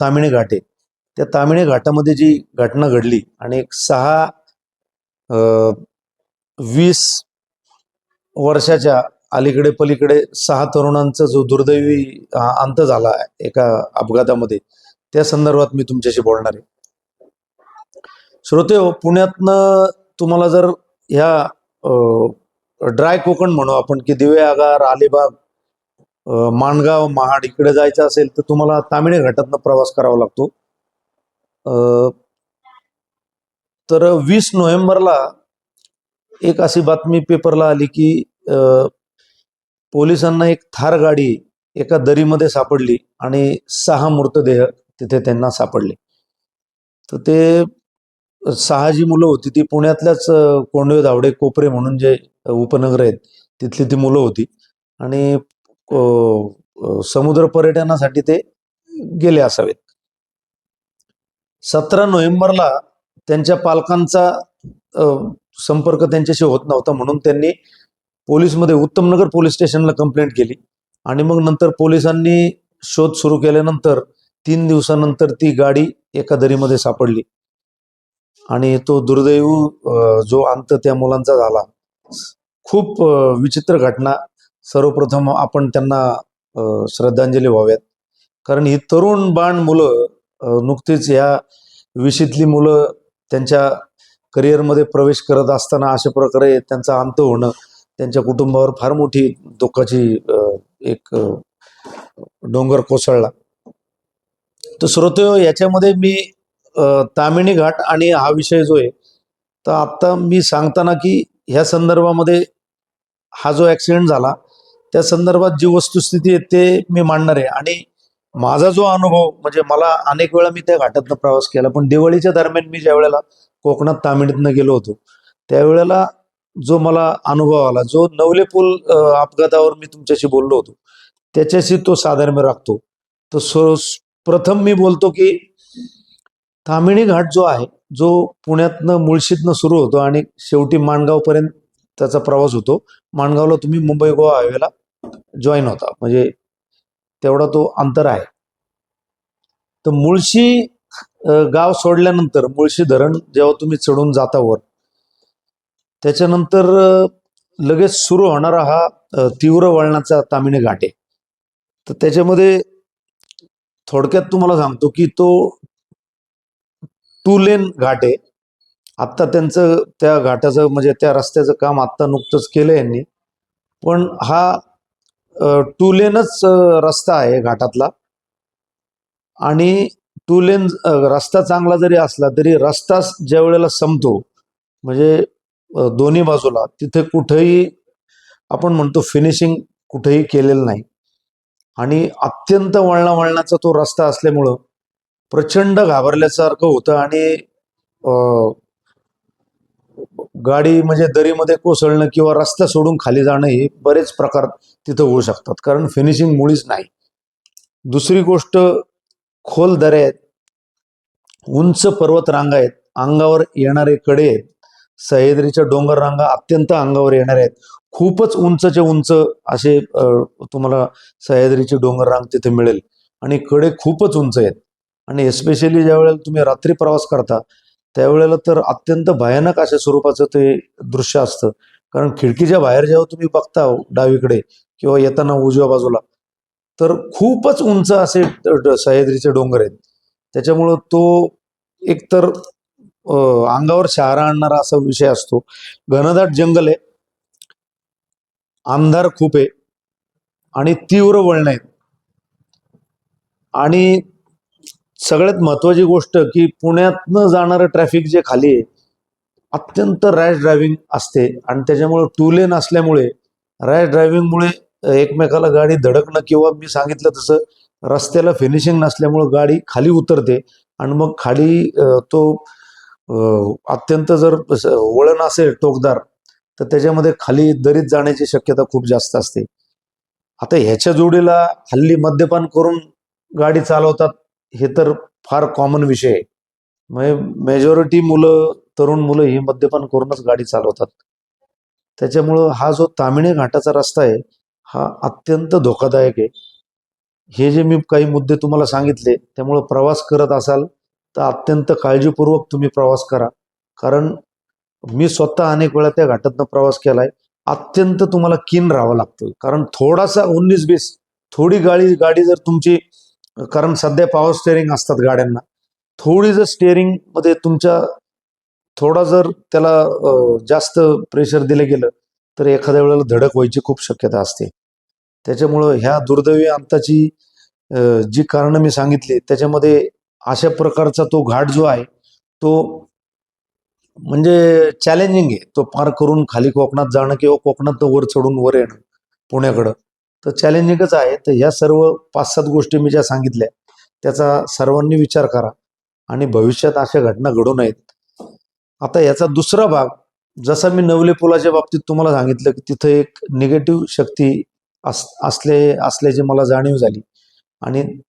तामिणी घाट. आहे त्या तामिणी घाटामध्ये जी घटना घडली आणि एक सहा वीस वर्षाच्या अलीकडे पलीकडे सहा तरुणांचा जो दुर्दैवी अंत झाला आहे एका अपघातामध्ये त्या संदर्भात मी तुमच्याशी बोलणार आहे. श्रोते हो पुण्यातनं तुम्हाला जर ह्या ड्राय कोकण म्हणू आपण की दिवे आगार अलिबाग माणगाव महाड इकडे जायचं असेल तर तुम्हाला तामिळे घाटातनं प्रवास करावा लागतो. तर वीस नोव्हेंबरला एक अशी बातमी पेपरला आली की अ, पोलिसांना एक थार गाडी एका दरीमध्ये सापडली आणि सहा मृतदेह तिथे त्यांना सापडले. तर ते सहा जी मुलं होती ती पुण्यातल्याच कोंडवे धावडे कोपरे म्हणून जे उपनगर आहेत तिथली ती मुलं होती. आणि समुद्र पर्यटनासाठी ते गेले असावेत. सतरा नोव्हेंबरला त्यांच्या पालकांचा संपर्क त्यांच्याशी होत नव्हता म्हणून त्यांनी पोलीसमध्ये उत्तमनगर पोलीस स्टेशनला कंप्लेंट केली. आणि मग नंतर पोलिसांनी शोध सुरू केल्यानंतर तीन दिवसानंतर ती गाडी एका दरीमध्ये सापडली. आणि तो दुर्दैव जो अंत त्या मुलांचा झाला. खूप विचित्र घटना सर्वप्रथम आपण त्यांना श्रद्धांजली व्हाव्यात. कारण ही तरुण बाण मुलं नुकतीच या विषयीतली मुलं त्यांच्या करिअरमध्ये प्रवेश करत असताना अशा प्रकारे त्यांचा अंत होणं त्यांच्या कुटुंबावर फार मोठी दुःखाची एक डोंगर कोसळला. तर श्रोतो याच्यामध्ये मी तामिणी घाट आणि हा विषय जो आहे तर आत्ता मी सांगताना की ह्या संदर्भामध्ये हा जो ॲक्सिडेंट झाला त्या संदर्भात जी वस्तुस्थिती आहे ते मी मांडणार आहे. आणि माझा जो अनुभव म्हणजे मला अनेक वेळा मी त्या घाटातनं प्रवास केला पण दिवाळीच्या दरम्यान मी ज्या वेळेला कोकणात तामिळीतनं गेलो होतो त्यावेळेला जो मला अनुभव आला जो नवले पूल अपघातावर मी तुमच्याशी बोललो होतो त्याच्याशी तो साधर्म्य राखतो. तर सो प्रथम मी बोलतो की तामिणी घाट जो आहे जो पुण्यातनं मुळशीतनं सुरू होतो आणि शेवटी माणगावपर्यंत त्याचा प्रवास होतो. माणगावला तुम्ही मुंबई गोवा हायवेला जॉईन होता. म्हणजे तेवढा तो अंतर आहे. तर मुळशी गाव सोडल्यानंतर मुळशी धरण जेव्हा तुम्ही चढून जाता वर त्याच्यानंतर लगेच सुरू होणारा हा तीव्र वळणाचा तामिणी घाट. आहे तर त्याच्यामध्ये थोडक्यात तुम्हाला सांगतो की तो टू लेन घाट आहे. आत्ता त्यांचं त्या घाटाचं म्हणजे त्या रस्त्याचं काम आत्ता नुकतंच केलं यांनी. पण हा टू लेनच रस्ता आहे घाटातला. आणि टू लेन रस्ता चांगला जरी असला तरी रस्ता ज्या वेळेला संपतो म्हणजे दोन्ही बाजूला तिथे कुठेही आपण म्हणतो फिनिशिंग कुठेही केलेलं नाही. आणि अत्यंत वळणा वळणाचा तो रस्ता असल्यामुळं प्रचंड घाबरल्यासारखं होतं आणि गाडी म्हणजे दरीमध्ये कोसळणं किंवा रस्ता सोडून खाली जाणं हे बरेच प्रकार तिथं होऊ शकतात. कारण फिनिशिंग मुळीच नाही. दुसरी गोष्ट खोल दऱ्या आहेत. उंच पर्वत रांगा आहेत. अंगावर येणारे कडे आहेत. सह्याद्रीच्या डोंगर रांगा अत्यंत अंगावर येणारे आहेत. खूपच उंचचे उंच असे तुम्हाला सह्याद्रीची डोंगर रांग तिथे मिळेल. आणि कडे खूपच उंच आहेत. आणि एस्पेशली ज्या वेळेला तुम्ही रात्री प्रवास करता त्यावेळेला तर अत्यंत भयानक अशा स्वरूपाचं ते दृश्य असतं. कारण खिडकीच्या बाहेर जेव्हा तुम्ही बघता डावीकडे किंवा येताना उजव्या बाजूला तर खूपच उंच असे सह्याद्रीचे डोंगर आहेत. त्याच्यामुळं तो एकतर अंगावर शहारा आणणारा असा विषय असतो. घनदाट जंगल आहे. अंधार खूप आहे. आणि तीव्र वळण आहेत. आणि सगळ्यात महत्वाची गोष्ट की पुण्यातनं जाणारं ट्रॅफिक जे खाली आहे अत्यंत रॅश ड्रायव्हिंग असते. आणि त्याच्यामुळे टू लेन असल्यामुळे रॅश ड्रायव्हिंगमुळे एकमेकाला गाडी धडकणं किंवा मी सांगितलं तसं रस्त्याला फिनिशिंग नसल्यामुळं गाडी खाली उतरते. आणि मग खाली तो अत्यंत जर वळण असेल टोकदार तर त्याच्यामध्ये खाली दरीत जाण्याची शक्यता खूप जास्त असते. आता ह्याच्या जोडीला हल्ली मद्यपान करून गाडी चालवतात हे तर फार कॉमन विषय आहे. म्हणजे मेजॉरिटी मुलं तरुण मुलं ही मद्यपान करूनच गाडी चालवतात. त्याच्यामुळं हा जो तामिणी घाटाचा रस्ता आहे हा अत्यंत धोकादायक आहे. हे जे मी काही मुद्दे तुम्हाला सांगितले त्यामुळं प्रवास करत असाल तर अत्यंत काळजीपूर्वक तुम्ही प्रवास करा. कारण मी स्वतः अनेक वेळा त्या घाटातनं प्रवास केलाय. अत्यंत तुम्हाला किन राहावं लागतं. कारण थोडासा उन्नीस बीस थोडी गाडी गाडी जर तुमची कारण सध्या पॉवर स्टेअरिंग असतात गाड्यांना. थोडी जर स्टेअरिंगमध्ये तुमच्या थोडा जर त्याला जास्त प्रेशर दिलं गेलं तर एखाद्या वेळेला धडक व्हायची खूप शक्यता असते. त्याच्यामुळं ह्या दुर्दैवी अंताची जी कारणं मी सांगितली त्याच्यामध्ये अशा प्रकारचा तो घाट जो आहे तो म्हणजे चॅलेंजिंग आहे. तो पार करून खाली कोकणात जाणं किंवा कोकणात वर चढून वर येणं पुण्याकडं. तर चॅलेंजिंगच आहे. तर ह्या सर्व पाच सात गोष्टी मी ज्या सांगितल्या त्याचा सर्वांनी विचार करा आणि भविष्यात अशा घटना घडू नयेत. आता याचा दुसरा भाग जसा मी नवले पुलाच्या बाबतीत तुम्हाला सांगितलं की तिथं एक निगेटिव्ह शक्ती अस असले असल्याची मला जाणीव झाली. आणि